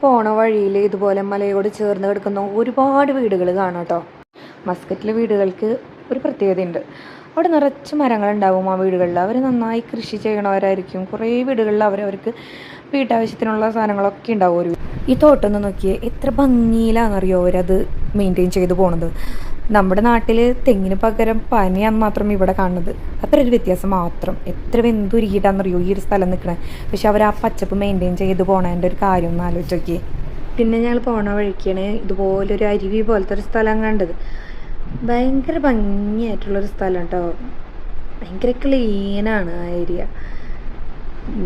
പോണ വഴിയിൽ ഇതുപോലെ മലയോട് ചേർന്ന് കിടക്കുന്ന ഒരുപാട് വീടുകൾ കാണാം കേട്ടോ. മസ്കറ്റിലെ വീടുകൾക്ക് ഒരു പ്രത്യേകതയുണ്ട്. അവിടെ നിറച്ച് മരങ്ങളുണ്ടാവും ആ വീടുകളിൽ. അവർ നന്നായി കൃഷി ചെയ്യണവരായിരിക്കും. കുറേ വീടുകളിൽ അവരവർക്ക് വീട്ടാവശ്യത്തിനുള്ള സാധനങ്ങളൊക്കെ ഉണ്ടാവും. ഒരു ഈ തോട്ടം ഒന്ന് നോക്കിയേ എത്ര ഭംഗിയിലാണെന്നറിയോ അവരത് മെയിന്റെയിൻ ചെയ്തു പോണത്. നമ്മുടെ നാട്ടിൽ തെങ്ങിന് പകരം പനിയാന്ന് മാത്രം ഇവിടെ കാണുന്നത്. അത്ര ഒരു വ്യത്യാസം മാത്രം. എത്ര വെന്തുരുകിയിട്ടാണെന്നറിയോ ഈ ഒരു സ്ഥലം നിൽക്കണേ പക്ഷെ അവർ ആ പച്ചപ്പ് മെയിന്റെയിൻ ചെയ്ത് പോണതിന്റെ ഒരു കാര്യം ഒന്ന് ആലോചിച്ച് പിന്നെ ഞങ്ങൾ പോണ വഴിക്കാണ് ഇതുപോലൊരു അരുവി പോലത്തെ ഒരു സ്ഥലം കണ്ടത്. ഭയങ്കര ഭംഗിയായിട്ടുള്ളൊരു സ്ഥലം കേട്ടോ ഭയങ്കര ക്ലീനാണ് ആ ഏരിയ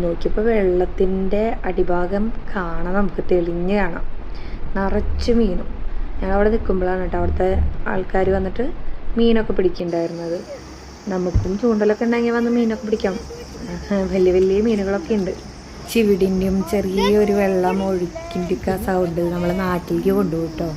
നോക്കിയപ്പോൾ വെള്ളത്തിന്റെ അടിഭാഗം കാണാൻ നമുക്ക് തെളിഞ്ഞ് കാണാം. നിറച്ച് മീനും. ഞങ്ങളവിടെ നിൽക്കുമ്പോഴാണ് കേട്ടോ അവിടുത്തെ ആൾക്കാർ വന്നിട്ട് മീനൊക്കെ പിടിക്കുന്നുണ്ടായിരുന്നത് നമുക്കും ചൂണ്ടലൊക്കെ ഉണ്ടെങ്കിൽ വന്ന് മീനൊക്കെ പിടിക്കാം. വലിയ വലിയ മീനുകളൊക്കെ ഉണ്ട്. ചിവിടിന്റെയും ചെറിയൊരു വെള്ളം ഒഴുക്കിന്റെയൊക്കെ സൗണ്ട് നമ്മളെ നാട്ടിലേക്ക് കൊണ്ടുപോകും കേട്ടോ.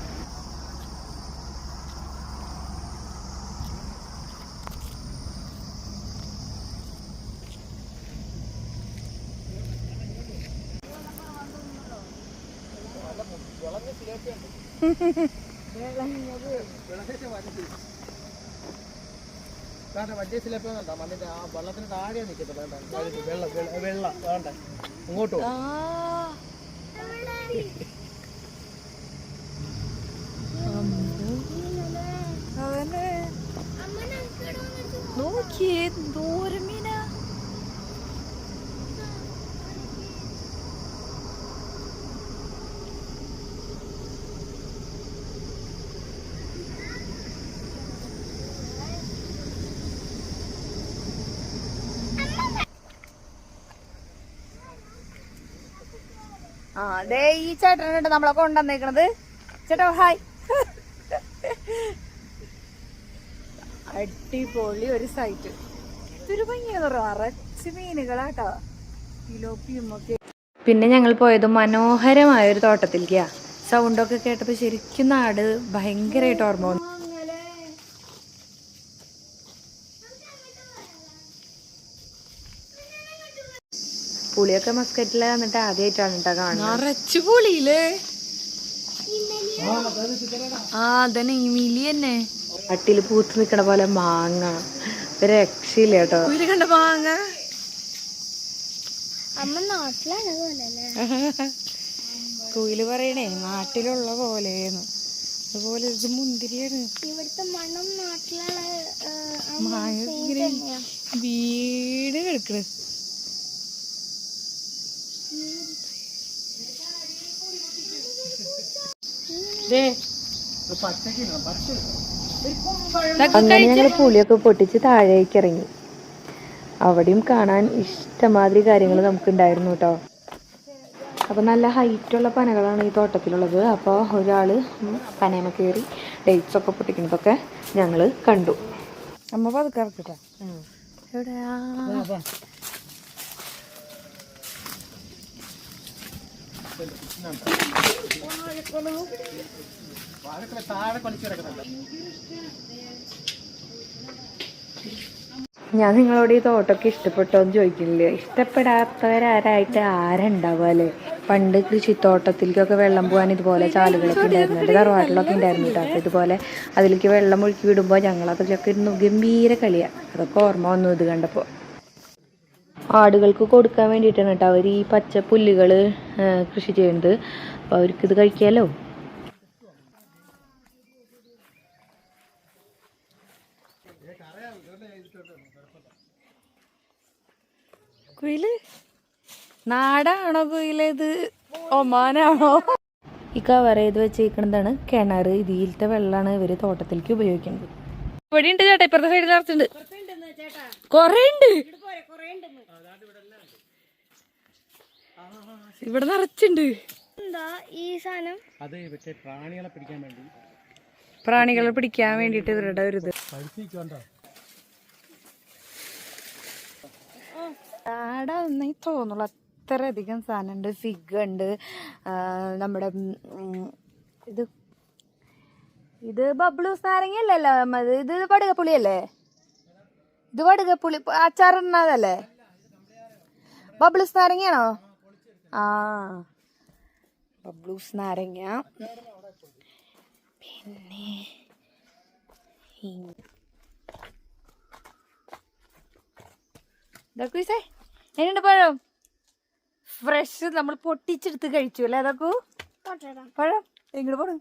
കാരണം വലിയ കണ്ടോ മണ്ണിന്റെ ആ വെള്ളത്തിന് താഴെ നിൽക്കത്തില്ല വേണ്ട വെള്ളം വേണ്ട ഇങ്ങോട്ട്. നോക്കിയേ ദൂരം മീനാ ആ ദേ ഈ ചേട്ടനുണ്ട് നമ്മളെ കൊണ്ടുവന്നേക്കണത്. ചേട്ടാ ഹായ്. അടിപൊളി ഒരു സൈറ്റ് ഇതൊരു ഭംഗിയെന്ന് പറയാം. അറച്ച് മീനുകളാട്ടോ. കിലോപ്പിയും ഒക്കെ. പിന്നെ ഞങ്ങൾ പോയത് മനോഹരമായ ഒരു തോട്ടത്തിലേക്കാ സൗണ്ടൊക്കെ കേട്ടപ്പോൾ ശരിക്കും നാട് ഭയങ്കരമായിട്ട് ഓർമ്മ വന്നു. പുളിയൊക്കെ മസ്കറ്റിൽ വന്നിട്ട് ആദ്യമായിട്ടാണ് കേട്ടോ കാണുന്നത്. നിറച്ചു പുളിയില്ലേ? ആ അതന്നെ ഈ മിലി തന്നെ. അട്ടിൽ പൂത്ത് നിക്കണ പോലെ മാങ്ങ. ഒരു രക്ഷയില്ല കേട്ടോ. കണ്ട മാങ്ങ. കുയിൽ പറയണേ നാട്ടിലുള്ള പോലെ അതുപോലെ ഇത് മുന്തിരിയാണ്. ഇവിടുത്തെ മണം നാട്ടിലാണ് മാങ്ങ വീട് കിടക്കണ് ഒരു പച്ചക്ക് ഇടണം, പച്ച അങ്ങനെ ഞങ്ങൾ പുളിയൊക്കെ പൊട്ടിച്ച് താഴേക്ക് ഇറങ്ങി. അവിടെയും കാണാൻ ഇഷ്ടമാതിരി കാര്യങ്ങൾ നമുക്കുണ്ടായിരുന്നു കേട്ടോ. അപ്പോൾ നല്ല ഹൈറ്റുള്ള പനകളാണ് ഈ തോട്ടത്തിലുള്ളത്. അപ്പോൾ ഒരാൾ പനയമ കയറി ഡേറ്റ്സ് ഒക്കെ പൊട്ടിക്കുന്നതൊക്കെ ഞങ്ങൾ കണ്ടു. അമ്മ പതുക്കെ ഇറക്കട്ടെ. എവിടെയാ? താഴെ ഞാൻ നിങ്ങളോട് ഈ തോട്ടമൊക്കെ ഇഷ്ടപ്പെട്ടോ എന്ന് ചോദിക്കുന്നില്ലേ? ഇഷ്ടപ്പെടാത്തവരാരായിട്ട് ആരുണ്ടാവുക അല്ലേ പണ്ട് കൃഷിത്തോട്ടത്തിലേക്കൊക്കെ വെള്ളം പോകാൻ ഇതുപോലെ ചാലുകളൊക്കെ ഉണ്ടായിരുന്നു. എന്റെ തറവാട്ടിലൊക്കെ ഉണ്ടായിരുന്നു കേട്ടോ അപ്പോൾ ഇതുപോലെ അതിലേക്ക് വെള്ളം ഒഴുക്കി വിടുമ്പോൾ ഞങ്ങളതിലൊക്കെ ഇരുന്നു ഗംഭീര കളിയാണ് അതൊക്കെ ഓർമ്മ വന്നു ഇത് കണ്ടപ്പോൾ. ആടുകൾക്ക് കൊടുക്കാൻ വേണ്ടിയിട്ടാണ് കേട്ടോ അവർ ഈ പച്ച പുല്ലുകൾ കൃഷി ചെയ്യുന്നത്. അപ്പോൾ അവർക്കിത് കഴിക്കാമല്ലോ കുയിൽ? നാടാണോ കുയിൽ ഇത്? ഒമാനാണോ? ഈ കവർ ചെയ്ത് വെച്ചിരിക്കുന്നതാണ് കിണർ ഇതിലത്തെ വെള്ളമാണ് ഇവർ തോട്ടത്തിലേക്ക് ഉപയോഗിക്കുന്നത്. ഇവിടെ ഉണ്ട് ചേട്ടാ ഇപ്പുറത്തെ സൈഡിൽ നിറച്ചുണ്ട് കൊറേ ഉണ്ട് ഇവിടെ നിറച്ചുണ്ട്. എന്താ ഈ സാധനം? അത് മറ്റേ പ്രാണികളെ പിടിക്കാൻ വേണ്ടി. പ്രാണികളെ പിടിക്കാൻ വേണ്ടിട്ട് ഇവരുടെ ഒരു ഇത്. ആടെ ഒന്നേ തോന്നുള്ളൂ അത്രയധികം സാധനമുണ്ട് ഫിഗ് ഉണ്ട് നമ്മുടെ ഇത് ഇത് ബബ്ലൂസ് നാരങ്ങയല്ലല്ലോ അത് ഇത് പടുകപ്പുളിയല്ലേ ഇത് പടുകപ്പുളി അച്ചാറിടുന്നതല്ലേ? ബബ്ലൂസ് നാരങ്ങയാണോ? ആ. ബബ്ലൂസ് നാരങ്ങ പിന്നെ ഇതൊക്കെ എന്നുണ്ട് പഴം? ഫ്രഷ് നമ്മൾ പൊട്ടിച്ചെടുത്ത് കഴിച്ചു അല്ലേ അതൊക്കെ പഴം? എങ്ങോട്ട് പോണു?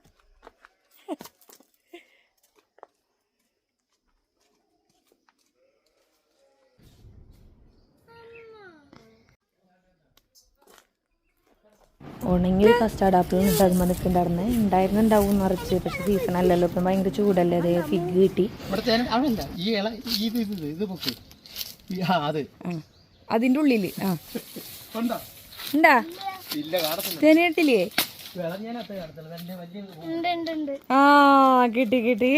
ഉണങ്ങിയ കസ്റ്റാർഡ് ആപ്പിൾ ഉണ്ടാകുമ്പോൾ നിൽക്കുന്നുണ്ടായിരുന്നേ ഉണ്ടായിരുന്നുണ്ടാവും നിറച്ച് പക്ഷെ സീസൺ അല്ലല്ലോ. ഇപ്പം ഭയങ്കര ചൂടല്ലേ? അതേ ഫിഗ് കിട്ടി. അതിന്റെ ഉള്ളിൽ ആ. ഉണ്ടോ? തേനിട്ടില്ലേ വിളഞ്ഞതിനകത്ത് കാണത്തില്ല. വലിയ വലിയ ഉണ്ട് ഉണ്ട് ഉണ്ട്. ആ കിട്ടി കിട്ടി.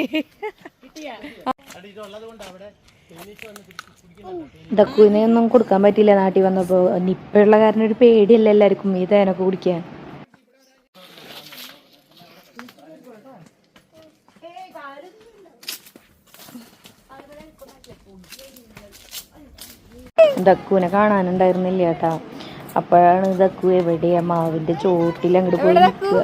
ഒന്നും കൊടുക്കാൻ പറ്റില്ല നാട്ടിൽ വന്നപ്പോൾ നിപ്പയുള്ള കാരണം ഒരു പേടിയല്ല എല്ലാവർക്കും ഈ തേനൊക്കെ കുടിക്കാൻ. ദക്കുവിനെ കാണാനുണ്ടായിരുന്നില്ല കേട്ടാ. അപ്പോഴാണ് ദക്കു എവിടെയാ? മാവിന്റെ ചോട്ടിൽ അങ്ങോട്ട് പോയി നിൽക്കുക.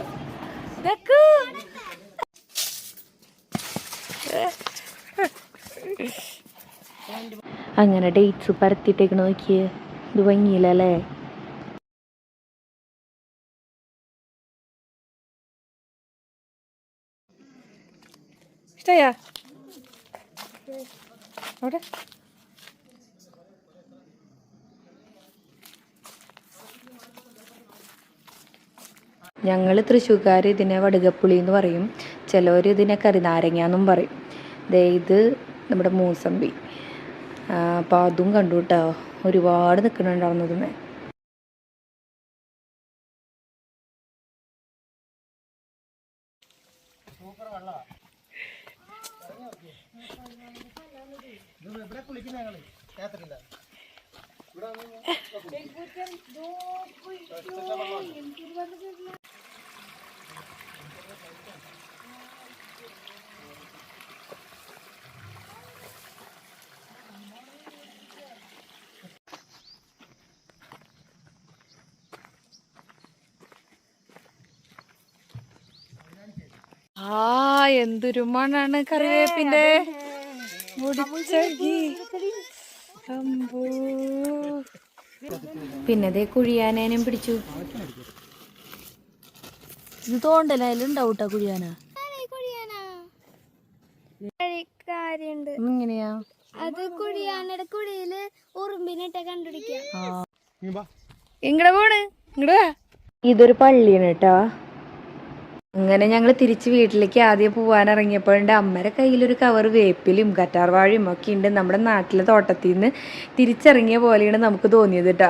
അങ്ങനെ ഡേറ്റ്സ് പരത്തിട്ടേക്ക് നോക്കിയേ. ഇത് ഭംഗിയില്ലല്ലേ ഇഷ്ടയാ? അവിടെ? ഞങ്ങൾ തൃശ്ശൂർക്കാർ ഇതിനെ വടുകപ്പുളി എന്ന് പറയും. ചിലവർ ഇതിനെ കറിനാരങ്ങ എന്നും പറയും. ഇത് നമ്മുടെ മൂസമ്പി. അപ്പോൾ അതും കണ്ടു കേട്ടോ ഒരുപാട് നിൽക്കുന്നുണ്ടായിരുന്നു രാത്രിയില്ല ആ എന്തൊരു മണാണ് കറിവേപ്പിന്റെ പിന്നെ ദേ കുഴിയാനേനും പിടിച്ചു. ഇത് തോണ്ടലായാലും കേട്ടോ കുഴിയാന? കാര്യണ്ട് എങ്ങനെയാ അത് കുഴിയാനയുടെ കുഴിയിൽ ഉറുമ്പിനിട്ട് കണ്ടുപിടിക്കാം. നീ വാ. ഇങ്ങടെ പോണ്. ഇങ്ങടെ വാ. ഇതൊരു പള്ളിയാണ് കേട്ടോ. അങ്ങനെ ഞങ്ങൾ തിരിച്ച് വീട്ടിലേക്ക് ആദ്യം പോകാൻ ഇറങ്ങിയപ്പോഴുണ്ട് അമ്മയുടെ കയ്യിലൊരു കവർ വേപ്പിലും കറ്റാർവാഴയും ഒക്കെ ഉണ്ട് നമ്മുടെ നാട്ടിലെ തോട്ടത്തിൽ നിന്ന് തിരിച്ചിറങ്ങിയ പോലെയാണ് നമുക്ക് തോന്നിയത് കേട്ടോ